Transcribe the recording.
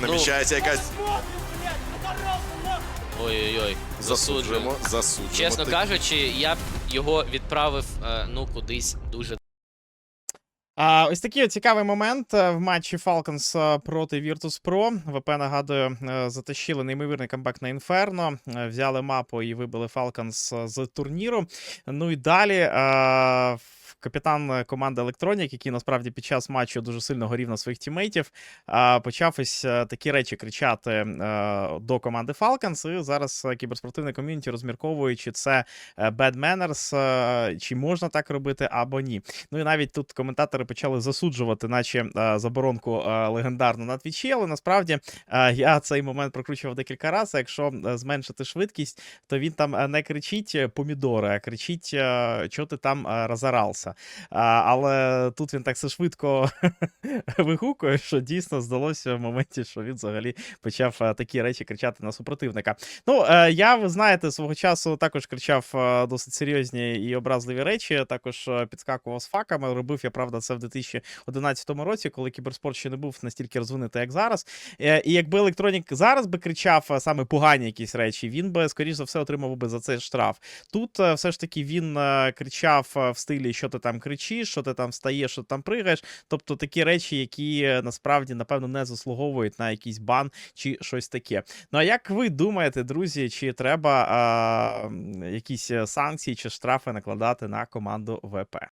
Наміщається якась. Ой-ой-ой. Засуджуємо, засуджуємо. Чесно Ти- кажучи, я б його відправив е, ну кудись дуже А, ось такий от цікавий момент е, в матчі Falcons е, проти Virtus Pro. ВП нагадую, е, затащили неймовірний камбек на Інферно, е, взяли мапу і вибили Falcons е, з турніру. Ну і далі. е, Капітан команди Electronic, який насправді під час матчу дуже сильно горів на своїх тімейтів, е, почав ось е, такі речі кричати е, до команди Falcons. І зараз е, кіберспортивне ком'юніті розмірковує, чи це е, bad manners, е, чи можна так робити або ні. Ну і навіть тут коментатори почали засуджувати, наче е, заборонку е, легендарну на твічі, але насправді е, я цей момент прокручував декілька разів. Якщо е, зменшити швидкість, то він там е, не кричить е, помідори, а кричить, е, що ти там е, розорався. А, але тут він так все швидко вигукує, що дійсно здалося в моменті, що він взагалі почав е, такі речі кричати на супротивника. Ну, е, я, ви знаєте, свого часу також кричав е, досить серйозні і образливі речі. Також підскакував з факами. Робив я, правда, це в 2011 році, коли кіберспорт ще не був настільки розвинутий, як зараз. І якби електронік зараз би кричав саме погані якісь речі, він би, скоріш за все, отримав би за це штраф. Тут все ж таки він кричав в стилі, що ти там кричиш, що ти там встаєш, що ти там пригаєш. Тобто такі речі, які насправді, напевно, не заслуговують на якийсь бан чи щось таке. Ну а як ви думаєте, друзі, чи треба а, якісь е, санкції чи штрафи накладати на команду ВП?